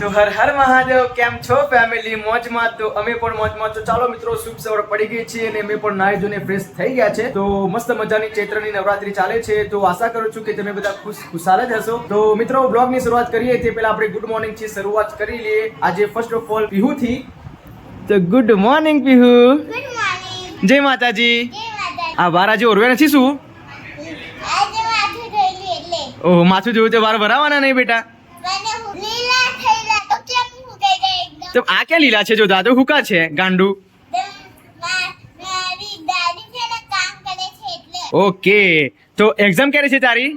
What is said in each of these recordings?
તો હર હર મહાદેવ કેમ છો ફેમિલી મોજમાં તો અમે પણ મોજમાં. તો ચાલો મિત્રો શુભ સવાર પડી ગઈ છે અને અમે પણ નાઈ જોને ફ્રેશ થઈ ગયા છે. તો મસ્ત મજાની ચૈત્રની નવરાત્રી ચાલે છે. તો આશા કરું છું કે તમે બધા ખુશ ખુશાલ જ હશો. તો મિત્રો બ્લોગની શરૂઆત કરીએ તે પહેલા આપણે ગુડ મોર્નિંગથી શરૂઆત કરી લઈએ. આજે ફર્સ્ટ ઓફ ઓલ પીહુ થી. તો ગુડ મોર્નિંગ પીહુ. જય માતાજી. આ વારા જે ઓરવે નથી શું? ઓહ માથું જોયું તો વાર ભરાવાના નહીં બેટા મને હું લીલા થયેલા તો કેમ સુકાઈ જાય એકદમ તો આ ક્યાં લીલા છે? જો દાદો હુકા છે? ગાંડુ. ઓકે. તો એક્ઝામ ક્યારે છે તારી?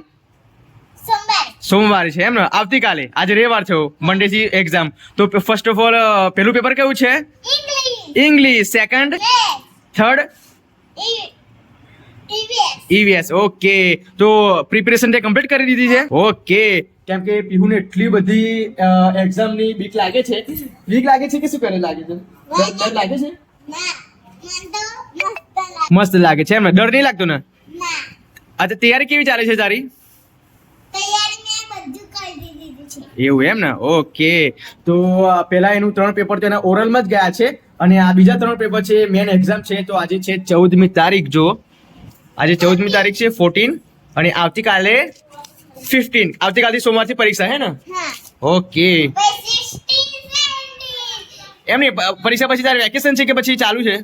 સોમવાર છે એમ ને? આવતીકાલે. આજે રવિવાર થયો મંડે થી એક્ઝામ તો ફર્સ્ટ ઓફ ઓલ પેલું પેપર કેવું છે? English second third EVS okay. તો પ્રિપેરેશન તે કમ્પ્લીટ કરી દીધી છે? ઓકે. કેમ કે પીહુને એટલી બધી એક્ઝામની બીક લાગે છે. બીક લાગે છે કે શું કરે લાગે છે? ડર લાગે છે? મસ્ત લાગે. છે એમ ને? ડર નહીં લાગતો ને? અચ્છા તૈયારી કેવી ચાલે છે તારી? એવું એમ ને? ઓકે. તો પેલા એનું ત્રણ પેપર તો એના ઓરલમાં જ ગયા છે અને આ બીજા ત્રણ પેપર છે મેન એક્ઝામ છે તો આજે છે ચૌદમી તારીખ જો. આજે ચૌદમી તારીખ છે ફોર્ટીન અને આવતીકાલે ફિફ્ટીન આવતીકાલથી સોમવારથી પરીક્ષા હે ને? ઓકે. પછી 16 17 એમ નહીં પરીક્ષા પછી તારે વેકેશન છે કે પછી ચાલુ છે?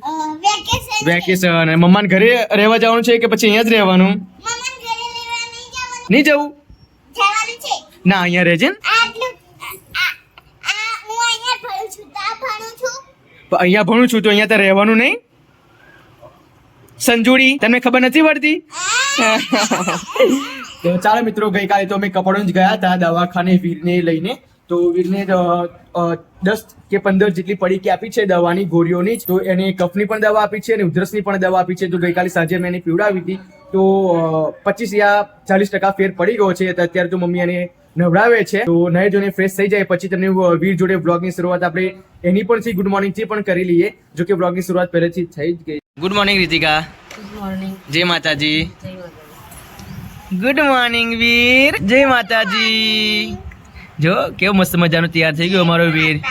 વેકેશન મમ્માને ઘરે રહેવા જવાનું છે કે પછી અહીંયા જ રહેવાનું? નહીં જવું? ના અહીંયા રહેજે અહીંયા ભણું છું તો અહીંયા તો રહેવાનું નહીં? સંજોડી તમને ખબર નથી પડતી? તો ચાલો મિત્રો ગઈકાલે તો અમે કપડોંજ ગયા હતા દવાખાને વીરને લઈને. તો વીરને દસ કે પંદર જેટલી પડીકી આપી છે દવાની ગોળીઓની તો એને કફની પણ દવા આપી છે અને ઉધરસની પણ દવા આપી છે. તો ગઈકાલે સાંજે મેં એને પીવડાવી હતી. તો પચીસ યા ચાલીસ ટકા ફેર પડી ગયો છે. અત્યારે તો મમ્મી એને નવડાવે છે. તો નહીં જોઈને ફ્રેશ થઈ જાય. પછી તમને વીર જોડે બ્લોગની શરૂઆત આપણે એની પણ થી ગુડ મોર્નિંગથી પણ કરી લઈએ. જો કે બ્લોગની શરૂઆત પહેલેથી થઈ જ ગઈ. Good morning Ritika good morning જય માતાજી. જય માતાજી ગુડ મોર્નિંગ વીર જય માતાજી જો કેવો મસ્ત મજાનો તૈયાર થઈ ગયો અમારો વીર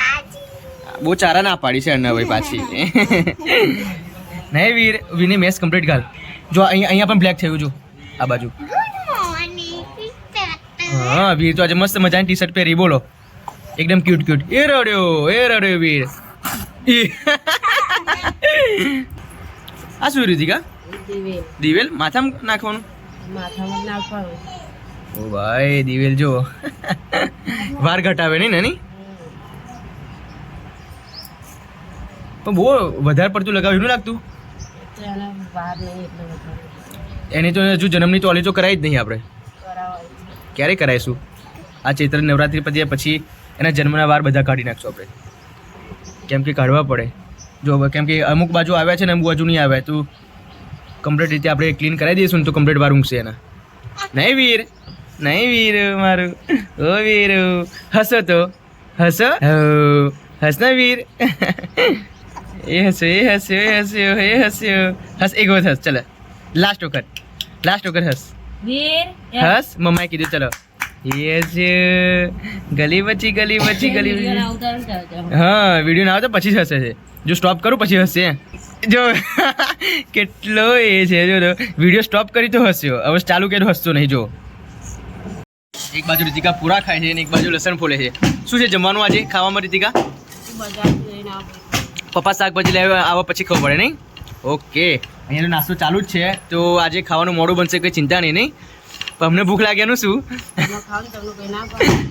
બહુ ચારા ના પાડી છે અન્નાભાઈ પાછી. નહીં વીર વીરની મેસ કમ્પ્લીટ ગાલ જો અહીંયા અહીંયા પણ બ્લેક થયું જો. આ બાજુ. હા વીર તો આજે મસ્ત મજાની ટી શર્ટ પહેરી બોલો. એકદમ ક્યુટ ક્યુટ એ રડ્યો એ રડ્યો વીર આ શું રીતિકા દિવેલ. દિવેલ? માથામાં નાખવાનું? માથામાં ઓ ભાઈ દિવેલ જો. વાર ઘટાવે નહીં નાની? પણ બહુ વધારે પડતું લગાવ્યું લાગતું? એને તો હજુ જન્મની તો તો કરાવી જ નહીં આપણે. ક્યારે કરાવીશું આ ચૈત્ર નવરાત્રિ પછી પછી એના જન્મના વાર બધા કાઢી નાખશું આપણે. કેમ કે કાઢવા પડે. જો કેમ કે અમુક બાજુ આવ્યા છે ને અમુક બાજુ નહીં આવ્યા તું કમ્પ્લીટ રીતે આપણે ક્લીન કરાવી દઈશું ને તો કમ્પ્લીટ વાર ઊંઘશે એના. નહીં વીર? નહીં વીર મારું? ઓ વીર હસો તો? હસો. હસ ને વીર? એ હસ્યો એ હસ્યો એ હસ્યો એ હસ્યો. હસ એક વખત હસ ચલો. લાસ્ટ વખત. લાસ્ટ વખત હસ. વીર હસ મમ્માએ કીધું ચલો. યસ ગલી બચી ગલી બચી ગલી હા વીડિયો ના આવે તો પછી હસે છે. જો સ્ટોપ કરું પછી હશે જો કેટલો એ છે જો વીડિયો સ્ટોપ કરી તો હસ્યો. હવે ચાલુ કર્યું હસતો નહીં જો. એક બાજુ રીતિકા પૂરા ખાય છે અને એક બાજુ લસણ ફોલે છે. શું છે જમવાનું આજે? ખાવામાં રીતિકા? પપ્પા શાકભાજી લેવા આવવા પછી ખબર પડે નહીં? ઓકે. અહીંયાનો નાસ્તો ચાલુ જ છે. તો આજે ખાવાનું મોડું બનશે કંઈ ચિંતા નહીં નહીં? અમને ભૂખ લાગ્યાનું શું?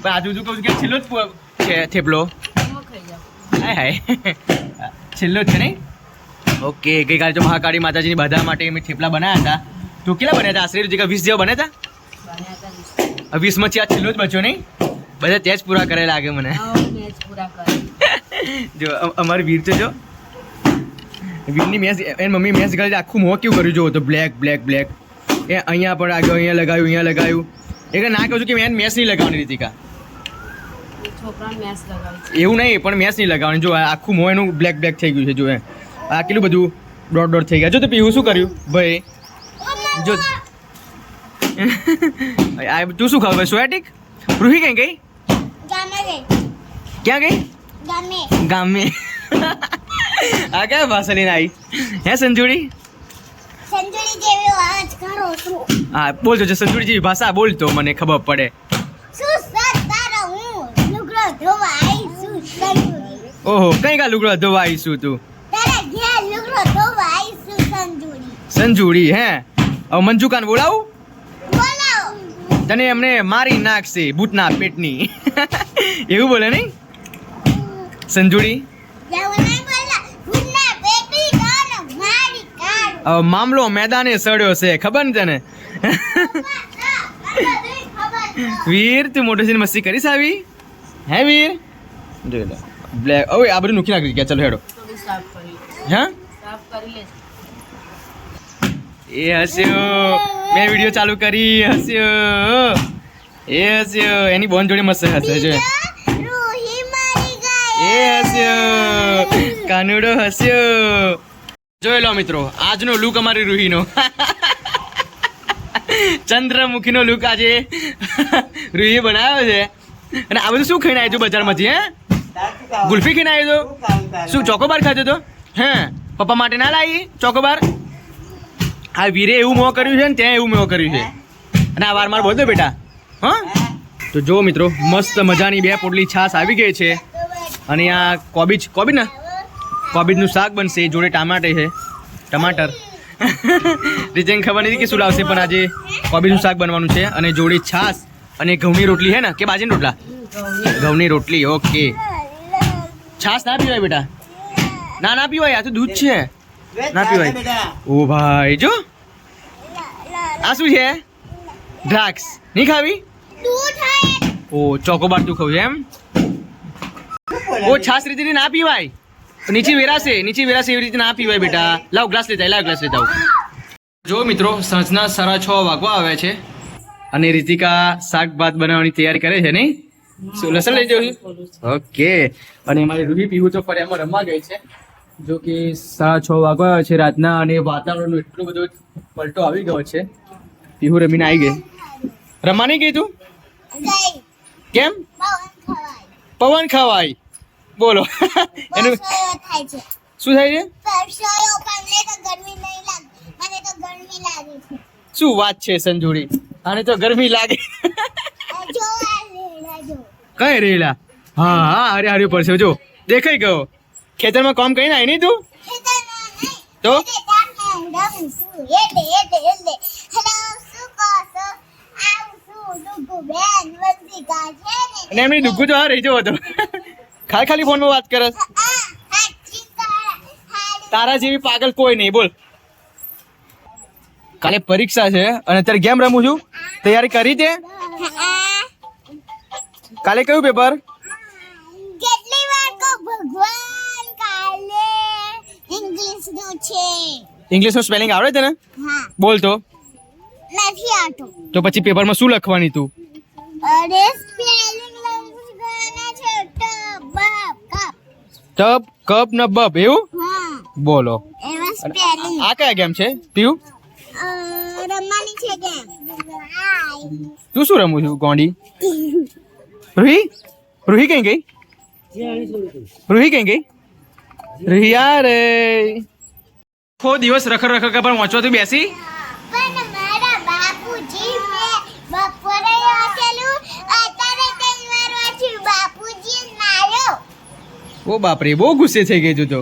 પણ આજુ બધું કહું કે છેલ્લો જ છે થેપલો. હાય હાય. છેલ્લો જ છે નહીં? ઓકે ગઈકાલે તો મહાકાળી માતાજીની બધા માટે મેં થેપલા બનાવ્યા હતા. તો કેટલા બન્યા હતા? આશરે જગ્યા વીસ જેવા બન્યા હતા? વીસમાંથી આ છેલ્લો જ બચ્યો નહીં? બધા ત્યાં જ પૂરા કરે લાગે મને. જો અમારી વીર છે જો. વીરની મેસ એની મમ્મી મેસ કરે આખું મોં કેવું કર્યું? જો તો બ્લેક બ્લેક બ્લેક એ અહીંયા પણ આગળ અહીંયા લગાવ્યું અહીંયા લગાવ્યું એટલે ના કહું છું કે મેં મેસ નહીં લગાવવાની રીતિકા. એ છોકરાને મેચ લગાવી છે. એવું નહીં પણ મેસ નહીં લગાવવાની. જો આખું મોં એનું બ્લેક બ્લેક થઈ ગયું છે જો એ આ કેટલું બધું ડોટ ડોટ થઈ ગયા. જો તો પીવું શું કર્યું? ભાઈ જો. આ તું શું ખાવ? સોયાટિક રૂહી ક્યાં ગઈ? ક્યાં ગઈ? ગમે. ગામે. આ ક્યાં ભાષા લઈને આવી? હે સંજુડી? સંજોરી જેવી અવાજ કરો છું. હા બોલજો જો સંજુડી જેવી ભાષા બોલતો મને ખબર પડે. શું સર તારો હું લુગડો ધોવા આવી છું સંજુડી? ઓહો કઈ કા લુગડો ધોવા આવીશું તું? તારા ઘેર લુગડો ધોવા આવી છું સંજુડી. સંજુડી હે? હવે મંજુકાન બોલાવું? બોલાવો. તને એમને મારી નાખશે ભૂતના પેટની. એવું બોલે નહીં? સંજુડી જવું નહીં બોલા ભૂના પેટી કાનો મારી કાઢ હવે મામલો મેદાને સડ્યો છે. ખબર ને તને? વીર તું મોટો થઈને મસ્તી કરીશ આવી? હે વીર? જોઈ લે. બ્લેક ઓ આ બધું મૂકી નાખી ગયા ચલો હેડો. હા? એ હસ્યો. મેં વીડિયો ચાલુ કરી હસ્યો. એ હસ્યો. એની બોન જોડે મસ્ત હસે ગઈ એ હસ્યો. કાનુડો હસ્યો. જોઈ લો મિત્રો, આજનો લુક અમારી રૂહીનો. ચંદ્રમુખીનો લુક આજે રૂહી બનાવ્યો છે. અને આ બધું શું ખાઈને આવ્યો બજારમાંથી, હે? ગુલ્ફી ખાઈને આવ્યો શું ચોકોબાર ખાધો તો? હે? પપ્પા માટે ના લાવી ચોકોબાર આ વીરે એવું મોં કર્યું છે ને ત્યાં એવું મોં કર્યું છે. અને આ વાર માર બોલતો બેટા, હા? તો જો મિત્રો, મસ્ત મજાની બે પોટલી છાશ આવી ગઈ છે. અને આ કોબીજ કોબીજ ને? કોબીજનું શાક બનશે જોડે ટામાટે છે. ટમાટર. રીતેન ખબર નથી કે શું લાવશે, પણ આજે કોબીજનું શાક બનવાનું છે અને જોડે છાશ અને ઘઉંની રોટલી છે ને, કે બાજરીની રોટલા? ઘઉંની રોટલી, ઓકે. છાશ ના પીવાય બેટા. ના ના પીવાય, આ તો દૂધ છે. ના પીવાય. ઓ ભાઈ, જો. આ શું છે? દ્રાક્ષ. નહીં ખાવી? ઓ, ચોકોબાર તું ખાવ એમ? ઓ છાસ રીતે ના પીવાય. નીચે વેરાશે નીચે વેરાશે એવી રીતે ના પીવાય બેટા. લાવ ગ્લાસ લેતા આવ, લાવ ગ્લાસ લેતા જો મિત્રો સાંજના સાડા છ વાગવા આવ્યા છે અને રીતિકા શાક ભાત બનાવવાની તૈયારી કરે છે નહીં? શું લસણ લઈ જવું ઓકે. અને એમાં રૂહી પીવું તો ફળિયામાં રમવા ગઈ છે. જો કે સાડા છ વાગવા આવ્યા છે રાતના અને વાતાવરણનો એટલો બધો પલટો આવી ગયો છે. પીહુ રમીને આવી ગઈ. રમવા નહીં ગઈ તું? કેમ? પવન ખવાય. બોલો. એનું શું થાય છે? શું વાત છે સંજુડી? આને તો ગરમી લાગે. કઈ રેલા હા હા અરે અરે પડશે જો દેખાઈ ગયો. ખેતરમાં કામ કઈ નાય નહીં તું? તો? ડુગુ અને એમની દુઃખું તો આ રહી જવો હતો ખાલી ખાલી ફોનમાં વાત કરે. તારા જેવી પાગલ કોઈ નહીં બોલ. કાલે પરીક્ષા છે અને અત્યારે ગેમ રમું છું. તૈયારી કરી તે? કાલે કયું પેપર? ઇંગ્લિશનું સ્પેલિંગ આવડે તને? બોલ તો. નથી આવતું. તો પછી પેપરમાં શું લખવાની તું? અરે સ્પેલિંગ લખવાના છે ટબ કપ ટપ કપ ન બપ એવું? બોલો. આ કયા ગેમ છે? પીયુ? રમવાની છે કેમ તું શું રમું છું ગોંડી? રૂહી? રૂહી કઈ ગઈ? રૂહી કઈ ગઈ? રૂહિયા રે. આખો દિવસ રખડ રખડ પણ વાંચવા તું બેસી પણ મારા બાપુજી મેં બપોરે વાંચેલું અત્યારે ત્રણ વાર વાંચ્યું બાપુજી માર્યો ઓ બાપરે બહુ ગુસ્સે થઈ ગઈ તું છે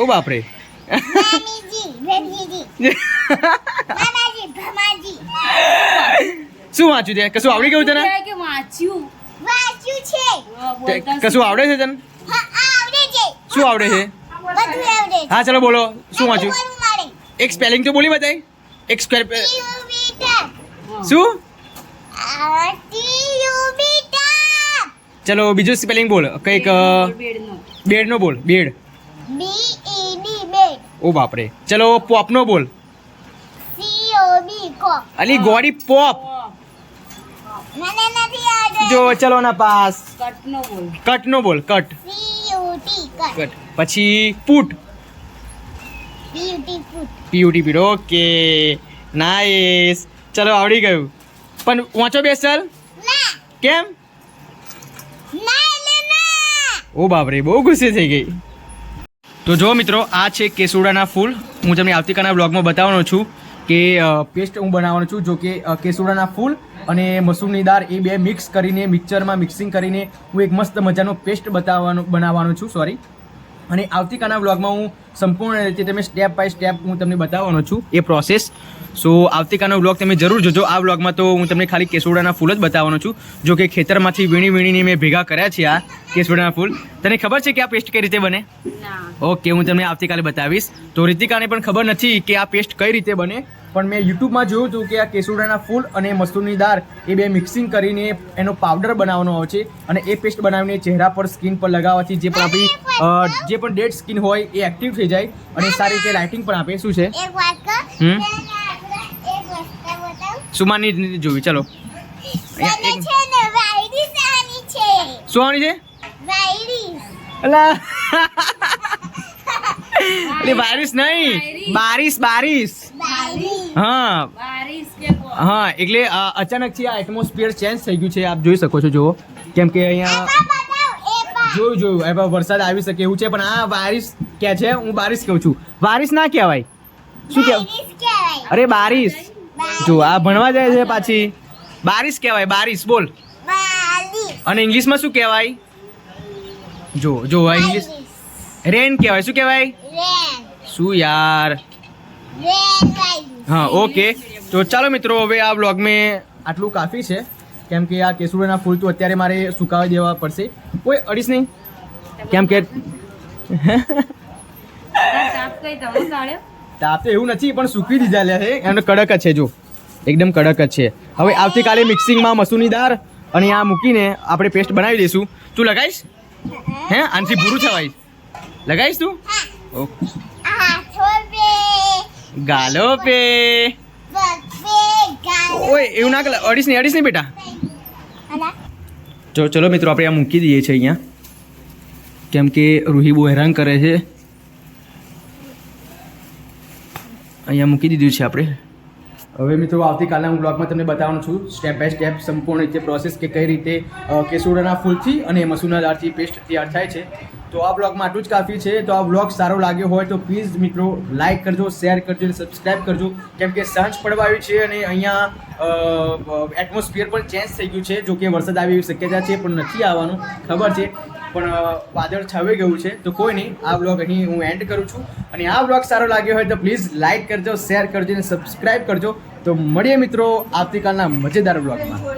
ઓ બાપરે. નાનીજી બેબીજી મામાજી ભમાજી. શું વાંચ્યું તે? કશું આવડી ગયું તને? છે. કશું આવડે છે તને? હા આવડે છે. શું આવડે છે? બધું આવડે છે. હા ચલો બોલો. શું વાંચ્યું? એક સ્પેલિંગ તો બોલી બતાય. એક સ્ક્વેર શું? ચલો બીજું સ્પેલિંગ બોલ કંઈક અ, બેડનો બેડનો બોલ bed B E D bat O બાપરે ચલો પોપનો બોલ સી ઓ બી કો અલી ગોડી પોપ મને નથી આવડે જો ચલો ના પાસ કટનો બોલ કટનો બોલ cut C U T cut cut પછી પુટ બ્યુટીફુલ પીયુટી પીડ ઓકે નાઈસ ચલો આવડી ગયું પણ વાંચો બેસ ચાલ ના કેમ ના લે ના ઓ બાપરે બહુ ગુસ્સે થઈ ગઈ. તો જો મિત્રો, આ છે કેસુડાના ફૂલ. હું તમને આવતીકાલના બ્લોગમાં બતાવવાનો છું કે પેસ્ટ હું બનાવવાનો છું જો કે કેસુડાના ફૂલ અને મસૂરની દાળ એ બે મિક્સ કરીને મિક્સરમાં મિક્સિંગ કરીને હું એક મસ્ત મજાનો પેસ્ટ બતાવવાનો, બનાવવાનો છું સોરી અને આવતીકાલના બ્લોગમાં હું સંપૂર્ણ રીતે તમે સ્ટેપ બાય સ્ટેપ હું તમને બતાવવાનો છું એ પ્રોસેસ સો આવતીકાલનો બ્લોગ તમે જરૂર જોજો. આ બ્લોગમાં તો હું તમને ખાલી કેસુડાના ફૂલ જ બતાવવાનો છું જો કે ખેતરમાંથી વીણી વીણીને મેં ભેગા કર્યા છે આ કેસુડાના ફૂલ. તને ખબર છે કે આ પેસ્ટ કઈ રીતે બને? ઓકે હું તમને આવતીકાલે બતાવીશ. તો રિતિકાને પણ ખબર નથી કે આ પેસ્ટ કઈ રીતે બને પણ મેં યુટ્યુબમાં જોયું હતું કે આ કેસુડાના ફૂલ અને મસૂરની દાળ એ બે મિક્સિંગ કરીને એનો પાવડર બનાવવાનો આવે છે અને એ પેસ્ટ બનાવીને ચહેરા પર સ્કિન પર લગાવવાથી જે પણ આપણી જે પણ ડેડ સ્કિન હોય એ એક્ટિવ થઈ જાય અને સારી રીતે લાઇટિંગ પણ આપે. શું છે? હમ? તને આપણે એક વસ્તુ બતાવું સુમાની જોવી ચલો. તને છે અરે બારિશ નહીં બારિશ બારિશ હા. હા એટલે અચાનકથી આ એટમોસ્ફિયર ચેન્જ થઈ ગયું છે આપ જોઈ શકો છો જુઓ. કેમ કે અહીંયા જોયું જોયું એ વરસાદ આવી શકે એવું છે પણ આ બારિશ કે છે હું બારિશ કહું છું. બારિશ ના કહેવાય. શું કહેવાય? કહેવાય. અરે બારિશ જો આ ભણવા જાય છે પાછી. બારીશ કહેવાય બારીશ બોલ. અને ઇંગ્લિશમાં શું કહેવાય? જો જો આ ઇંગ્લિશ રેન કહેવાય શું કહેવાય? શું યાર? હા ઓકે. તો ચાલો મિત્રો હવે આ બ્લોગ મેં આટલું કાફી છે. કેમ કે આ કેસુડાના ફૂલ તો અત્યારે મારે સુકાવી દેવા પડશે. કોઈ અડીશ નહીં. કેમ કે તાપ તો એવું નથી પણ સૂકવી દીધા લે છે એમને કડક જ છે જો. એકદમ કડક જ છે. હવે આવતીકાલે મિક્સિંગમાં મસૂરની દાળ અને આ મૂકીને આપણે પેસ્ટ બનાવી દઈશું. તું લગાવીશ? હે. આનાથી ભૂરું થવાય. લગાવીશ તું? ઓકે. ગાલો પે ઓય એવું ના કલા અડીશ નહીં અડીશ નહીં બેટા. ચલો ચલો મિત્રો આપણે આ મૂકી દઈએ છીએ અહીંયા. કેમ કે રૂહી બહુ હેરાન કરે છે. અહીંયા મૂકી દીધું છે આપણે. હવે મિત્રો આવતીકાલે હું બ્લોગમાં તમને બતાવવાનું છું સ્ટેપ બાય સ્ટેપ સંપૂર્ણ રીતે પ્રોસેસ કે કઈ રીતે કેસુડાના ફૂલથી અને મસૂરના દાળથી પેસ્ટ તૈયાર થાય છે. તો આ બ્લોગમાં આટલું જ કાફી છે. તો આ બ્લોગ સારો લાગ્યો હોય તો પ્લીઝ મિત્રો લાઇક કરજો શેર કરજો અને સબસ્ક્રાઇબ કરજો. કેમ કે સાંજ પડવા આવી છે અને અહીંયા એટમોસ્ફિયર પણ ચેન્જ થઈ ગયું છે. જો કે વરસાદ આવી એવી શક્યતા છે, પણ નથી આવવાનું. ખબર છે. પણ વાદળ છાવી ગયું છે. તો કોઈ નહીં, આ બ્લોગ અહીં હું એન્ડ કરું છું. અને આ બ્લોગ સારો લાગ્યો હોય તો પ્લીઝ લાઇક કરજો શેર કરજો અને સબસ્ક્રાઈબ કરજો. તો મળીએ મિત્રો, આવતીકાલના મજેદાર બ્લોગમાં